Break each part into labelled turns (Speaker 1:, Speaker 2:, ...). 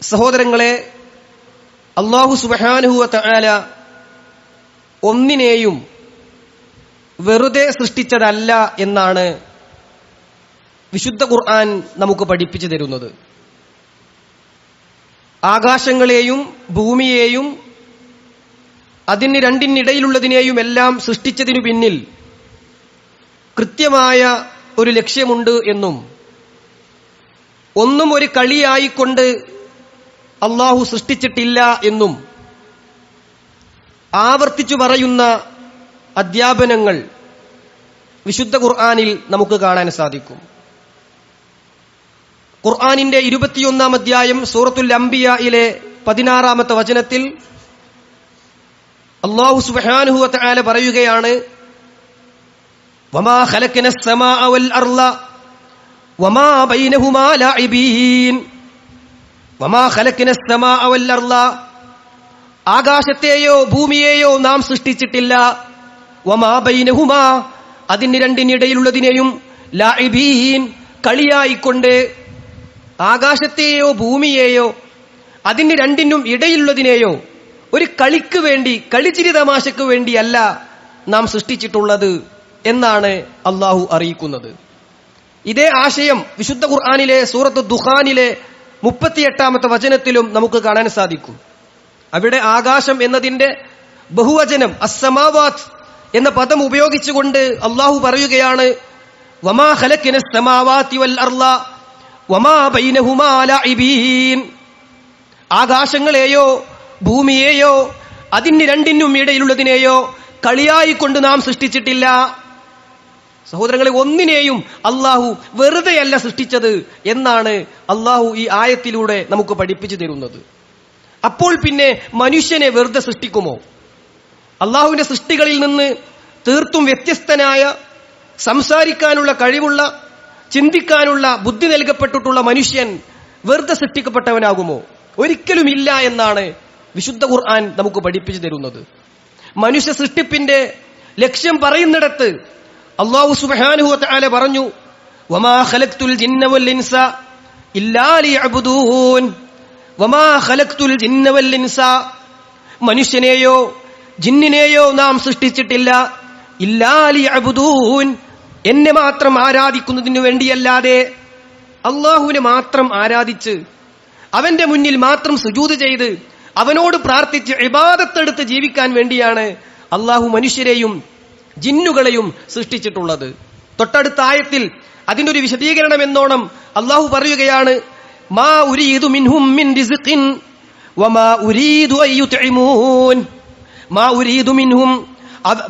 Speaker 1: സഹോദരങ്ങളെ അള്ളാഹു സുബാനുഹുവ തആല ഒന്നിനെയും വെറുതെ സൃഷ്ടിച്ചതല്ല എന്നാണ് വിശുദ്ധ ഖുർആൻ നമുക്ക് പഠിപ്പിച്ചു തരുന്നത്. ആകാശങ്ങളെയും ഭൂമിയെയും അതിന് രണ്ടിനിടയിലുള്ളതിനെയും എല്ലാം സൃഷ്ടിച്ചതിനു പിന്നിൽ കൃത്യമായ ഒരു ലക്ഷ്യമുണ്ട് എന്നും ഒന്നും ഒരു കളിയായിക്കൊണ്ട് അള്ളാഹു സൃഷ്ടിച്ചിട്ടില്ല എന്നും ആവർത്തിച്ചു പറയുന്ന അധ്യാപനങ്ങൾ വിശുദ്ധ ഖുർആാനിൽ നമുക്ക് കാണാൻ സാധിക്കും. ഖുർആാനിന്റെ ഇരുപത്തിയൊന്നാം അധ്യായം സൂറത്തുൽ അംബിയയിലെ പതിനാറാമത്തെ വചനത്തിൽ അള്ളാഹു സുബാനുഹുവത്ത് ആല പറയുകയാണ് വമാ ഖലക്കിന വമാ ബൈനഹുമാ ലാഇബീൻ. ആകാശത്തെയോ ഭൂമിയെയോ നാം സൃഷ്ടിച്ചിട്ടില്ല. അതിന് രണ്ടിനിടയിലുള്ളതിനെയും ലാഇബീൻ കളിയായിക്കൊണ്ട്. ആകാശത്തെയോ ഭൂമിയെയോ അതിന് രണ്ടിനും ഇടയിലുള്ളതിനെയോ ഒരു കളിക്ക് വേണ്ടി കളിച്ചിരി തമാശക്ക് വേണ്ടിയല്ല നാം സൃഷ്ടിച്ചിട്ടുള്ളത് എന്നാണ് അള്ളാഹു അറിയിക്കുന്നത്. ഇതേ ആശയം വിശുദ്ധ ഖുർആാനിലെ സൂറത്ത് ദുഖാനിലെ മുപ്പത്തിയെട്ടാമത്തെ വചനത്തിലും നമുക്ക് കാണാൻ സാധിക്കും. അവിടെ ആകാശം എന്നതിന്റെ ബഹുവചനം അസമാവാത്ത് എന്ന പദം ഉപയോഗിച്ചുകൊണ്ട് അള്ളാഹു പറയുകയാണ് വമാ വൽ വമാ ആകാശങ്ങളെയോ ഭൂമിയെയോ അതിന് രണ്ടിനും ഇടയിലുള്ളതിനെയോ കളിയായിക്കൊണ്ട് നാം സൃഷ്ടിച്ചിട്ടില്ല. സഹോദരങ്ങളെ ഒന്നിനെയും അള്ളാഹു വെറുതെയല്ല സൃഷ്ടിച്ചത് എന്നാണ് അള്ളാഹു ഈ ആയത്തിലൂടെ നമുക്ക് പഠിപ്പിച്ചു തരുന്നത്. അപ്പോൾ പിന്നെ മനുഷ്യനെ വെറുതെ സൃഷ്ടിക്കുമോ? അള്ളാഹുവിന്റെ സൃഷ്ടികളിൽ നിന്ന് തീർത്തും വ്യത്യസ്തനായ സംസാരിക്കാനുള്ള കഴിവുള്ള ചിന്തിക്കാനുള്ള ബുദ്ധി നൽകപ്പെട്ടിട്ടുള്ള മനുഷ്യൻ വെറുതെ സൃഷ്ടിക്കപ്പെട്ടവനാകുമോ? ഒരിക്കലുമില്ല എന്നാണ് വിശുദ്ധ ഖുർആൻ നമുക്ക് പഠിപ്പിച്ചു തരുന്നത്. മനുഷ്യ സൃഷ്ടിപ്പിന്റെ ലക്ഷ്യം പറയുന്നിടത്ത് അള്ളാഹു സുബ്ഹാനഹു വതആല പറഞ്ഞു വമാ ഖലക്തുൽ ഇൻസ വമാ ഖലക്തുൽ ഇൻസ മനുഷ്യനെയോ ജിന്നിനെയോ നാം സൃഷ്ടിച്ചിട്ടില്ല. ഇല്ലാലി അബുദൂൻ എന്നെ മാത്രം ആരാധിക്കുന്നതിനു വേണ്ടിയല്ലാതെ അള്ളാഹുവിനെ മാത്രം ആരാധിച്ച് അവന്റെ മുന്നിൽ മാത്രം സുജൂത് ചെയ്ത് അവനോട് പ്രാർത്ഥിച്ച് ഇബാദത്തെടുത്ത് ജീവിക്കാൻ വേണ്ടിയാണ് അള്ളാഹു മനുഷ്യരെയും ജിന്നുകളെയും സൃഷ്ടിച്ചിട്ടുള്ളത്. തൊട്ടടുത്ത ആയത്തിൽ അതിന്റെ ഒരു വിശദീകരണം എന്നോണം അള്ളാഹു പറയുകയാണ് മാ ഉരീദു മിൻഹും മിൻ റിസ്ഖിൻ വമാ ഉരീദു അയ്യുതഇമൂൻ മാ ഉരീദു മിൻഹും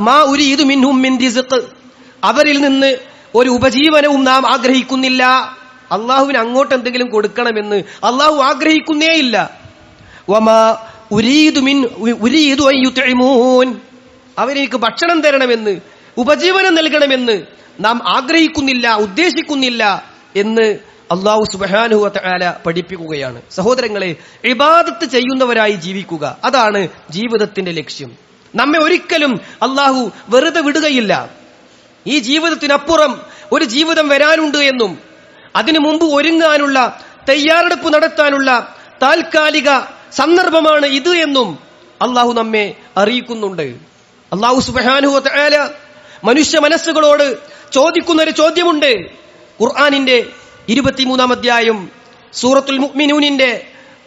Speaker 1: മാ ഉരീദു മിൻഹും മിൻ റിസ്ഖ്. അവരിൽ നിന്ന് ഒരു ഉപജീവനവും നാം ആഗ്രഹിക്കുന്നില്ല. അള്ളാഹുവിന് അങ്ങോട്ട് എന്തെങ്കിലും കൊടുക്കണമെന്ന് അള്ളാഹു ആഗ്രഹിക്കുന്നേയില്ല. വമാ ഉരീദു മിൻ ഉരീദു അൻ യുത്ഇമൂൻ. അവരെനിക്ക് ഭക്ഷണം തരണമെന്ന് ഉപജീവനം നൽകണമെന്ന് നാം ആഗ്രഹിക്കുന്നില്ല ഉദ്ദേശിക്കുന്നില്ല എന്ന് അള്ളാഹു സുബാനുഹു തആല പഠിപ്പിക്കുകയാണ്. സഹോദരങ്ങളെ ഇബാദത്ത് ചെയ്യുന്നവരായി ജീവിക്കുക. അതാണ് ജീവിതത്തിന്റെ ലക്ഷ്യം. നമ്മെ ഒരിക്കലും അള്ളാഹു വെറുതെ വിടുകയില്ല. ഈ ജീവിതത്തിനപ്പുറം ഒരു ജീവിതം വരാനുണ്ട് എന്നും അതിനു മുമ്പ് ഒരുങ്ങാനുള്ള തയ്യാറെടുപ്പ് നടത്താനുള്ള താൽക്കാലിക സന്ദർഭമാണ് ഇത് എന്നും അള്ളാഹു നമ്മെ അറിയിക്കുന്നുണ്ട്. അള്ളാഹു സുബാനുഹു മനുഷ്യ മനസ്സുകളോട് ചോദിക്കുന്ന ഒരു ചോദ്യമുണ്ട്. ഖുർആാനിന്റെ ഇരുപത്തിമൂന്നാം അധ്യായം സൂറത്തുൽ മുഅ്മിനൂനിന്റെ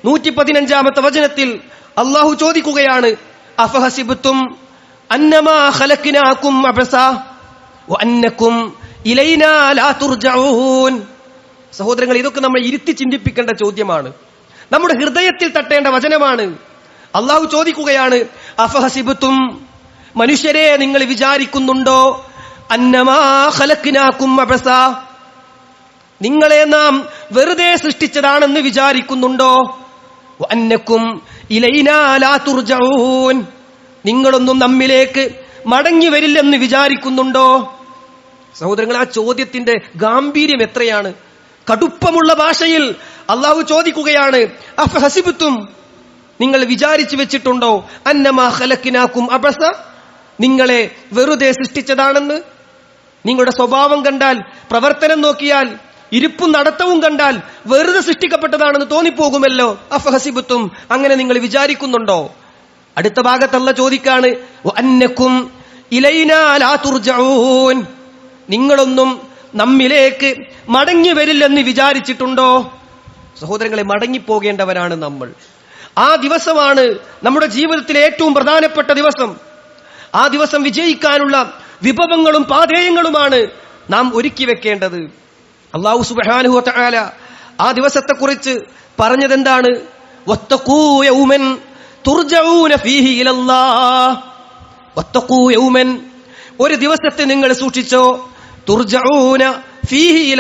Speaker 1: നൂറ്റി പതിനഞ്ചാമത്തെ വചനത്തിൽ അള്ളാഹു ചോദിക്കുകയാണ് അന്നമാ അബസ ഇലൈനാ ലാ തുർജഊൻ. സഹോദരങ്ങൾ ഇതൊക്കെ നമ്മൾ ഇരുത്തി ചിന്തിപ്പിക്കേണ്ട ചോദ്യമാണ്. നമ്മുടെ ഹൃദയത്തിൽ തട്ടേണ്ട വചനമാണ്. അള്ളാഹു ചോദിക്കുകയാണ് അഫഹസിബത്തും മനുഷ്യരെ നിങ്ങൾ വിചാരിക്കുന്നുണ്ടോ? അന്നമാ ഖലഖ്നാകും അബസ. നിങ്ങളെ നാം വെറുതെ സൃഷ്ടിച്ചതാണെന്ന് വിചാരിക്കുന്നുണ്ടോ? അന്നക്കും ഇലൈനാലാതുർജൂൻ നിങ്ങളൊന്നും നമ്മിലേക്ക് മടങ്ങി വരില്ലെന്ന് വിചാരിക്കുന്നുണ്ടോ? സഹോദരങ്ങൾ ആ ചോദ്യത്തിന്റെ ഗാംഭീര്യം എത്രയാണ്? കടുപ്പമുള്ള ഭാഷയിൽ അള്ളാഹു ചോദിക്കുകയാണ് അഫഹസിബത്തും? നിങ്ങൾ വിചാരിച്ചു വെച്ചിട്ടുണ്ടോ? അന്നമാ ഹലക്കിനാക്കും അബസ. നിങ്ങളെ വെറുതെ സൃഷ്ടിച്ചതാണെന്ന്? നിങ്ങളുടെ സ്വഭാവം കണ്ടാൽ പ്രവർത്തനം നോക്കിയാൽ ഇരിപ്പും നടത്തവും കണ്ടാൽ വെറുതെ സൃഷ്ടിക്കപ്പെട്ടതാണെന്ന് തോന്നിപ്പോകുമല്ലോ? അഫഹസിബുത്തും അങ്ങനെ നിങ്ങൾ വിചാരിക്കുന്നുണ്ടോ? അടുത്ത ഭാഗത്തുള്ള ചോദിക്കാണ് അന്നക്കും ഇലൈനാലാ തുർജഊൻ. നിങ്ങളൊന്നും നമ്മിലേക്ക് മടങ്ങി വരില്ലെന്ന് വിചാരിച്ചിട്ടുണ്ടോ? സഹോദരങ്ങളെ മടങ്ങിപ്പോകേണ്ടവരാണ് നമ്മൾ. ആ ദിവസമാണ് നമ്മുടെ ജീവിതത്തിലെ ഏറ്റവും പ്രധാനപ്പെട്ട ദിവസം. ആ ദിവസം വിജയിക്കാനുള്ള വിഭവങ്ങളും പാതേയങ്ങളുമാണ് നാം ഒരുക്കി വെക്കേണ്ടത്. അള്ളാഹു സുബാനുഹു ആ ആ ദിവസത്തെക്കുറിച്ച് പറഞ്ഞതെന്താണ്? ഒരു ദിവസത്തെ നിങ്ങൾ സൂക്ഷിച്ചോ. തുർജഊന ഫീഹി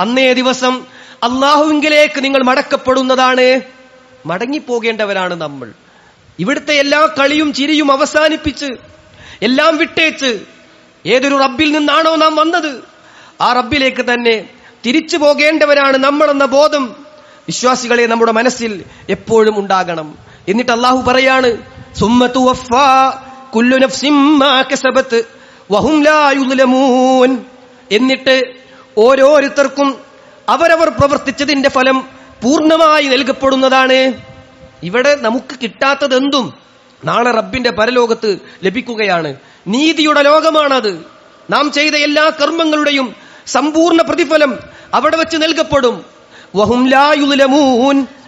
Speaker 1: അന്നേ ദിവസം അള്ളാഹുവിങ്കിലേക്ക് നിങ്ങൾ മടക്കപ്പെടുന്നതാണ്. മടങ്ങിപ്പോകേണ്ടവരാണ് നമ്മൾ. ഇവിടുത്തെ എല്ലാ കളിയും ചിരിയും അവസാനിപ്പിച്ച് എല്ലാം വിട്ടേച്ച് ഏതൊരു റബ്ബിൽ നിന്നാണോ നാം വന്നത്? ആ റബ്ബിലേക്ക് തന്നെ തിരിച്ചു പോകേണ്ടവരാണ് നമ്മളെന്ന ബോധം വിശ്വാസികളെ നമ്മുടെ മനസ്സിൽ എപ്പോഴും ഉണ്ടാകണം. എന്നിട്ട് അള്ളാഹു പറയാണ് എന്നിട്ട് ഓരോരുത്തർക്കും അവരവർ പ്രവർത്തിച്ചതിന്റെ ഫലം പൂർണമായി നൽകപ്പെടുന്നതാണ്. ഇവിടെ നമുക്ക് കിട്ടാത്തതെന്തും നാളെ റബ്ബിന്റെ പരലോകത്ത് ലഭിക്കുകയാണ്. നീതിയുടെ ലോകമാണത്. നാം ചെയ്ത എല്ലാ കർമ്മങ്ങളുടെയും സമ്പൂർണ പ്രതിഫലം അവിടെ വെച്ച് നൽകപ്പെടും.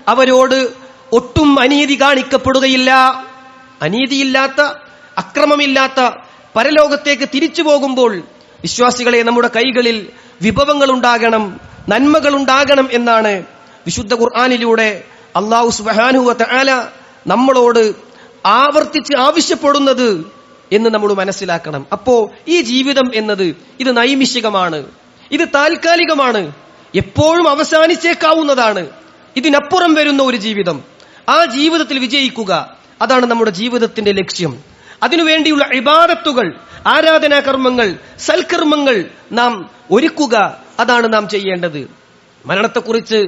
Speaker 1: അവരോട് ഒട്ടും അനീതി കാണിക്കപ്പെടുകയില്ല. അനീതിയില്ലാത്ത അക്രമമില്ലാത്ത പരലോകത്തേക്ക് തിരിച്ചു പോകുമ്പോൾ വിശ്വാസികളെ നമ്മുടെ കൈകളിൽ വിഭവങ്ങൾ ഉണ്ടാകണം നന്മകൾ ഉണ്ടാകണം എന്നാണ് വിശുദ്ധ ഖുർആാനിലൂടെ അള്ളാഹു സുബാനുവത്ത് ആല നമ്മളോട് ആവർത്തിച്ച് ആവശ്യപ്പെടുന്നത് എന്ന് നമ്മൾ മനസ്സിലാക്കണം. അപ്പോ ഈ ജീവിതം എന്നത് ഇത് നൈമിഷികമാണ്. ഇത് താൽക്കാലികമാണ്. എപ്പോഴും അവസാനിച്ചേക്കാവുന്നതാണ്. ഇതിനപ്പുറം വരുന്ന ഒരു ജീവിതം. ആ ജീവിതത്തിൽ വിജയിക്കുക. അതാണ് നമ്മുടെ ജീവിതത്തിന്റെ ലക്ഷ്യം. അതിനുവേണ്ടിയുള്ള ഇബാദത്തുകൾ ആരാധനാ കർമ്മങ്ങൾ സൽക്കർമ്മങ്ങൾ നാം ഒരുക്കുക. അതാണ് നാം ചെയ്യേണ്ടത്. മരണത്തെക്കുറിച്ച്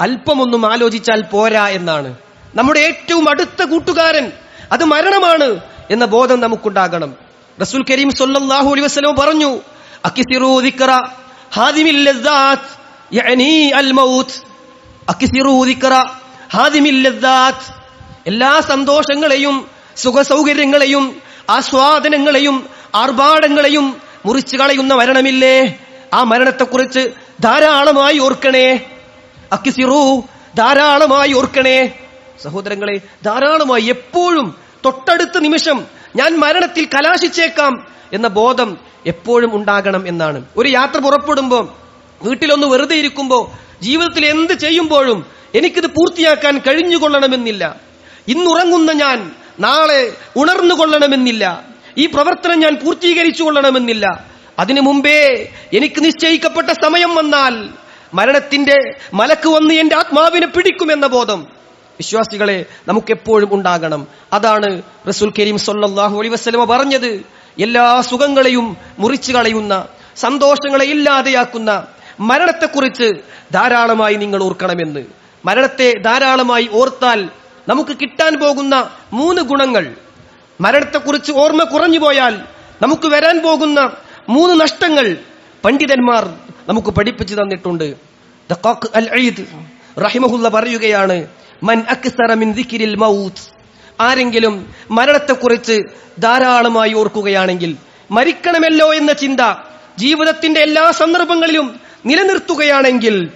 Speaker 1: അല്പമൊന്നും ആലോചിച്ചാൽ പോരാ എന്നാണ്. നമ്മുടെ ഏറ്റവും അടുത്ത കൂട്ടുകാരൻ അത് മരണമാണ് എന്ന ബോധം നമുക്കുണ്ടാകണം. റസൂൽ കരീം സൊല്ലാഹു അലൈഹി വസല്ലം പറഞ്ഞു എല്ലാ സന്തോഷങ്ങളെയും സുഖസൗകര്യങ്ങളെയും ആസ്വാദനങ്ങളെയും ആർഭാടങ്ങളെയും മുറിച്ചു കളയുന്ന മരണമില്ലേ? ആ മരണത്തെക്കുറിച്ച് ധാരാളമായി ഓർക്കണേ. അക്കിസിറു ധാരാളമായി ഓർക്കണേ. സഹോദരങ്ങളെ ധാരാളമായി എപ്പോഴും തൊട്ടടുത്ത നിമിഷം ഞാൻ മരണത്തിൽ കലാശിച്ചേക്കാം എന്ന ബോധം എപ്പോഴും ഉണ്ടാകണം എന്നാണ്. ഒരു യാത്ര പുറപ്പെടുമ്പോൾ വീട്ടിലൊന്ന് വെറുതെ ഇരിക്കുമ്പോൾ ജീവിതത്തിൽ എന്ത് ചെയ്യുമ്പോഴും എനിക്കിത് പൂർത്തിയാക്കാൻ കഴിഞ്ഞുകൊള്ളണമെന്നില്ല. ഇന്നുറങ്ങുന്ന ഞാൻ നാളെ ഉണർന്നുകൊള്ളണമെന്നില്ല. ഈ പ്രവർത്തനം ഞാൻ പൂർത്തീകരിച്ചു കൊള്ളണമെന്നില്ല അതിനു മുമ്പേ എനിക്ക് നിശ്ചയിക്കപ്പെട്ട സമയം വന്നാൽ മരണത്തിന്റെ മലക്ക് വന്ന് എന്റെ ആത്മാവിനെ പിടിക്കുമെന്ന ബോധം. വിശ്വാസികളെ നമുക്ക് എപ്പോഴും ഉണ്ടാകണം. അതാണ് റസൂൽ കരീം സൊല്ലാഹു അലൈഹി വസ്ലമ പറഞ്ഞത്. എല്ലാ സുഖങ്ങളെയും മുറിച്ചു കളയുന്ന സന്തോഷങ്ങളെ ഇല്ലാതെയാക്കുന്ന മരണത്തെക്കുറിച്ച് ധാരാളമായി നിങ്ങൾ ഓർക്കണമെന്ന്. മരണത്തെ ധാരാളമായി ഓർത്താൽ നമുക്ക് കിട്ടാൻ പോകുന്ന മൂന്ന് ഗുണങ്ങൾ. മരണത്തെക്കുറിച്ച് ഓർമ്മ കുറഞ്ഞു പോയാൽ നമുക്ക് വരാൻ പോകുന്ന മൂന്ന് നഷ്ടങ്ങൾ പണ്ഡിതന്മാർ നമുക്ക് പഠിപ്പിച്ചു തന്നിട്ടുണ്ട്. റഹിമഹുല്ല പറയുകയാണ് മൻ അക്സറ മിൻ ദിക്രിൽ മൗത്ത്. ആരെങ്കിലും മരണത്തെക്കുറിച്ച് ധാരാളമായി ഓർക്കുകയാണെങ്കിൽ മരിക്കണമല്ലോ എന്ന ചിന്ത ജീവിതത്തിന്റെ എല്ലാ സന്ദർഭങ്ങളിലും നിലനിർത്തുകയാണെങ്കിൽ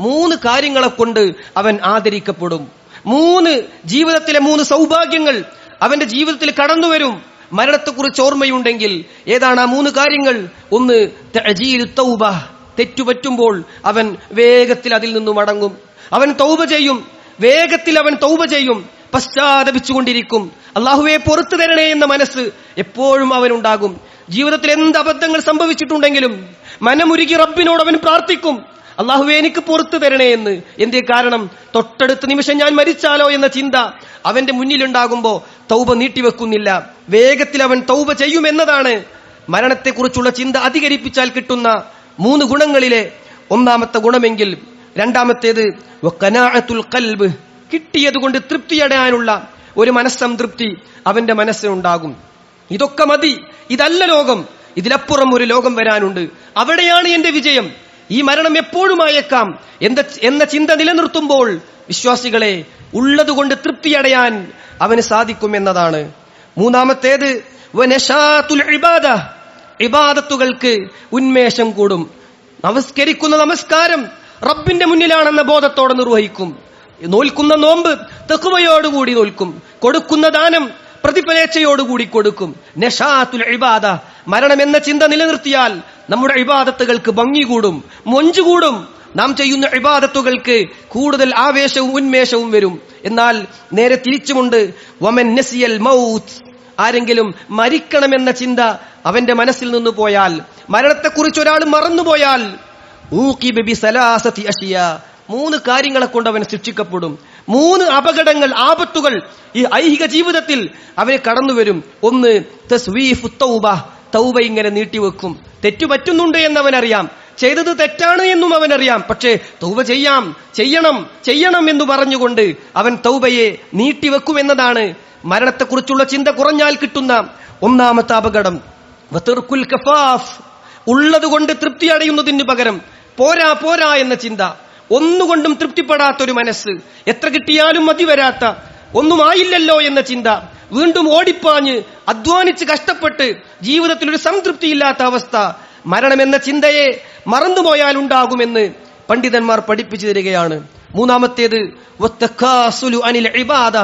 Speaker 1: മൂന്ന് കാര്യങ്ങളെ കൊണ്ട് അവൻ ആദരിക്കപ്പെടും. മൂന്ന് ജീവിതത്തിലെ മൂന്ന് സൗഭാഗ്യങ്ങൾ അവന്റെ ജീവിതത്തിൽ കടന്നു വരും മരണത്തെക്കുറിച്ച് ഓർമ്മയുണ്ടെങ്കിൽ ഏതാണ് ആ മൂന്ന് കാര്യങ്ങൾ? ഒന്ന് തൗബ. തെറ്റുപറ്റുമ്പോൾ അവൻ വേഗത്തിൽ അതിൽ നിന്നും മടങ്ങും. അവൻ തൗബ ചെയ്യും. വേഗത്തിൽ അവൻ തൗബ ചെയ്യും. പശ്ചാത്തപിച്ചുകൊണ്ടിരിക്കും. അള്ളാഹുവെ പുറത്തു തരണേ എന്ന മനസ്സ് എപ്പോഴും അവനുണ്ടാകും. ജീവിതത്തിൽ എന്ത് അബദ്ധങ്ങൾ സംഭവിച്ചിട്ടുണ്ടെങ്കിലും മനമുരുകി റബ്ബിനോട് അവൻ പ്രാർത്ഥിക്കും. അള്ളാഹുവെ എനിക്ക് പുറത്തു തരണേ എന്ന്. എന്തേ കാരണം? തൊട്ടടുത്ത നിമിഷം ഞാൻ മരിച്ചാലോ എന്ന ചിന്ത അവന്റെ മുന്നിലുണ്ടാകുമ്പോ തൗബ നീട്ടിവെക്കുന്നില്ല. വേഗത്തിൽ അവൻ തൗബ ചെയ്യുമെന്നതാണ്. മരണത്തെക്കുറിച്ചുള്ള ചിന്ത അധികരിപ്പിച്ചാൽ കിട്ടുന്ന മൂന്ന് ഗുണങ്ങളിലെ ഒന്നാമത്തെ ഗുണമെങ്കിൽ രണ്ടാമത്തേത് കൽബ് ഖൽബ് കിട്ടിയത് കൊണ്ട് തൃപ്തിയടയാനുള്ള ഒരു മനസ്സംതൃപ്തി അവന്റെ മനസ്സിനുണ്ടാകും. ഇതൊക്കെ മതി. ഇതല്ല ലോകം. ഇതിലപ്പുറം ഒരു ലോകം വരാനുണ്ട്. അവിടെയാണ് എന്റെ വിജയം. ഈ മരണം എപ്പോഴും അയക്കാം എന്ന ചിന്ത നിലനിർത്തുമ്പോൾ വിശ്വാസികളെ ഉള്ളതുകൊണ്ട് തൃപ്തിയടയാൻ അവന് സാധിക്കും എന്നതാണ്. മൂന്നാമത്തേത് ഇബാദത്തുകൾക്ക് ഉന്മേഷം കൂടും. നമസ്കരിക്കുന്ന നമസ്കാരം റബ്ബിന്റെ മുന്നിലാണെന്ന ബോധത്തോടെ നിർവഹിക്കും. നോൽക്കുന്ന നോമ്പ് തെക്കുവയോടുകൂടി നോൽക്കും. കൊടുക്കുന്ന ദാനം പ്രതിഫലേച്ഛയോടുകൂടി കൊടുക്കും. നഷാത്തുൽ ഇബാദ. മരണം എന്ന ചിന്ത നിലനിർത്തിയാൽ നമ്മുടെ ഇബാദത്തുകൾക്ക് ഭംഗി കൂടും മൊഞ്ചു കൂടും. നാം ചെയ്യുന്ന ഇബാദത്തുകൾക്ക് കൂടുതൽ ആവേശവും ഉന്മേഷവും വരും. എന്നാൽ നേരെ തിരിച്ചുമുണ്ട് വമൻ നസിയൽ മൗത്ത്. ആരെങ്കിലും മരിക്കണമെന്ന ചിന്ത അവന്റെ മനസ്സിൽ നിന്ന് പോയാൽ മരണത്തെക്കുറിച്ച് ഒരാൾ മറന്നുപോയാൽ മൂന്ന് കാര്യങ്ങളെ കൊണ്ട് അവൻ ശിക്ഷിക്കപ്പെടും. മൂന്ന് അപകടങ്ങൾ ആപത്തുകൾ ഈ ഐഹിക ജീവിതത്തിൽ അവന് കടന്നുവരും. ഒന്ന് തസ്വീഫു തൗബ ഇങ്ങനെ നീട്ടിവെക്കും. തെറ്റു പറ്റുന്നുണ്ട് എന്ന് അവനറിയാം ചെയ്തത് തെറ്റാണ് എന്നും അവനറിയാം. പക്ഷേ തൗബ ചെയ്യാം ചെയ്യണം ചെയ്യണം എന്ന് പറഞ്ഞുകൊണ്ട് അവൻ തൗബയെ നീട്ടിവെക്കുമെന്നതാണ് മരണത്തെക്കുറിച്ചുള്ള ചിന്ത കുറഞ്ഞാൽ കിട്ടുന്ന ഒന്നാമത്തെ അപകടം. ഉള്ളതുകൊണ്ട് തൃപ്തി അടയുന്നതിന് പകരം പോരാ പോരാ എന്ന ചിന്ത. ഒന്നുകൊണ്ടും തൃപ്തിപ്പെടാത്തൊരു മനസ്സ്. എത്ര കിട്ടിയാലും മതി വരാത്ത ഒന്നുമായില്ലല്ലോ എന്ന ചിന്ത. വീണ്ടും ഓടിപ്പാഞ്ഞ് അധ്വാനിച്ച് കഷ്ടപ്പെട്ട് ജീവിതത്തിൽ ഒരു സംതൃപ്തിയില്ലാത്ത അവസ്ഥ. മരണമെന്ന ചിന്തയെ മറന്നുപോയാൽ ഉണ്ടാകുമെന്ന് പണ്ഡിതന്മാർ പഠിപ്പിച്ചു തരികയാണ്. മൂന്നാമത്തേത് അനിൽ ഇബാദ.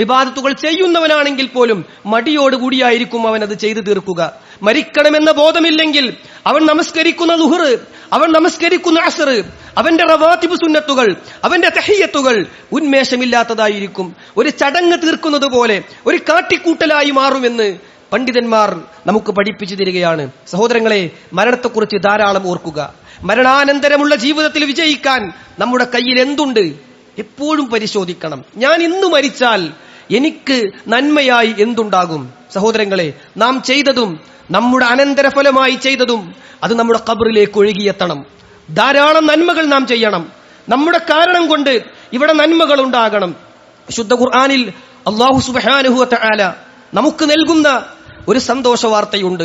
Speaker 1: ഇബാദത്തുകൾ ചെയ്യുന്നവനാണെങ്കിൽ പോലും മടിയോടുകൂടിയായിരിക്കും അവൻ അത് ചെയ്തു തീർക്കുക. മരിക്കണമെന്ന ബോധമില്ലെങ്കിൽ അവൻ നമസ്കരിക്കുന്ന ലുഹർ അവൻ നമസ്കരിക്കുന്ന അസർ അവന്റെ റവാത്തിബ് സുന്നത്തുകൾ അവന്റെ തെഹയ്യത്തുകൾ ഉന്മേഷമില്ലാത്തതായിരിക്കും. ഒരു ചടങ്ങ് തീർക്കുന്നത് പോലെ ഒരു കാട്ടിക്കൂട്ടലായി മാറുമെന്ന് പണ്ഡിതന്മാർ നമുക്ക് പഠിപ്പിച്ചു തരികയാണ്. സഹോദരങ്ങളെ മരണത്തെക്കുറിച്ച് ധാരാളം ഓർക്കുക. മരണാനന്തരമുള്ള ജീവിതത്തിൽ വിജയിക്കാൻ നമ്മുടെ കയ്യിൽ എന്തുണ്ട്? എപ്പോഴും പരിശോധിക്കണം. ഞാൻ ഇന്ന് മരിച്ചാൽ എനിക്ക് നന്മയായി എന്തുണ്ടാകും? സഹോദരങ്ങളെ നാം ചെയ്തതും നമ്മുടെ അനന്തരഫലമായി ചെയ്തതും അത് നമ്മുടെ കബറിലേക്ക് ഒഴുകിയെത്തണം. ധാരാളം നന്മകൾ നാം ചെയ്യണം. നമ്മുടെ കാരണം കൊണ്ട് ഇവിടെ നന്മകൾ ഉണ്ടാകണം. ശുദ്ധ ഖുർആാനിൽ അള്ളാഹു സുബാനുഹുല നമുക്ക് നൽകുന്ന ഒരു സന്തോഷ വാർത്തയുണ്ട്.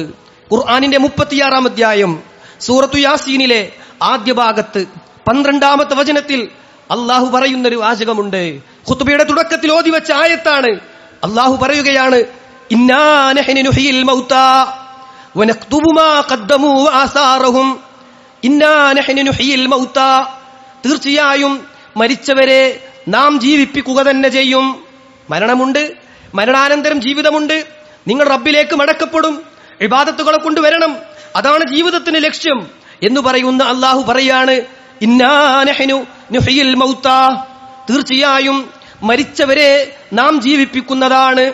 Speaker 1: ഖുർആാനിന്റെ മുപ്പത്തിയാറാം അധ്യായം സൂറത്തു യാസീനിലെ ആദ്യ ഭാഗത്ത് പന്ത്രണ്ടാമത്തെ വചനത്തിൽ അള്ളാഹു പറയുന്നൊരു വാചകമുണ്ട്. ഖുത്തുബയുടെ തുടക്കത്തിൽ ഓതി വെച്ച ആയത്താണ്. അള്ളാഹു പറയുകയാണ് ഇന്നാ നഹ്നു നുഹ്യിൽ മൗതാ വനക്തുബു മാ ഖദ്ദമൂ വആസാറഹും ഇന്നാ നഹ്നു നുഹ്യിൽ മൗതാ തീർച്ചയായും മരിച്ചവരെ നാം ജീവിപ്പിക്കുക തന്നെ ചെയ്യും. മരണമുണ്ട് മരണാനന്തരം ജീവിതമുണ്ട്. നിങ്ങൾ റബ്ബിലേക്ക് മടക്കപ്പെടും വിവാദത്തുകളെ കൊണ്ടുവരണം. അതാണ് ജീവിതത്തിന് ലക്ഷ്യം എന്ന് പറയുന്ന അള്ളാഹു പറയാണ് ഇന്നാ നഹ്നു നുഹ്യിൽ മൗതാ തീർച്ചയായും മരിച്ചവരെ നാം ജീവിപ്പിക്കുന്നതാണ്.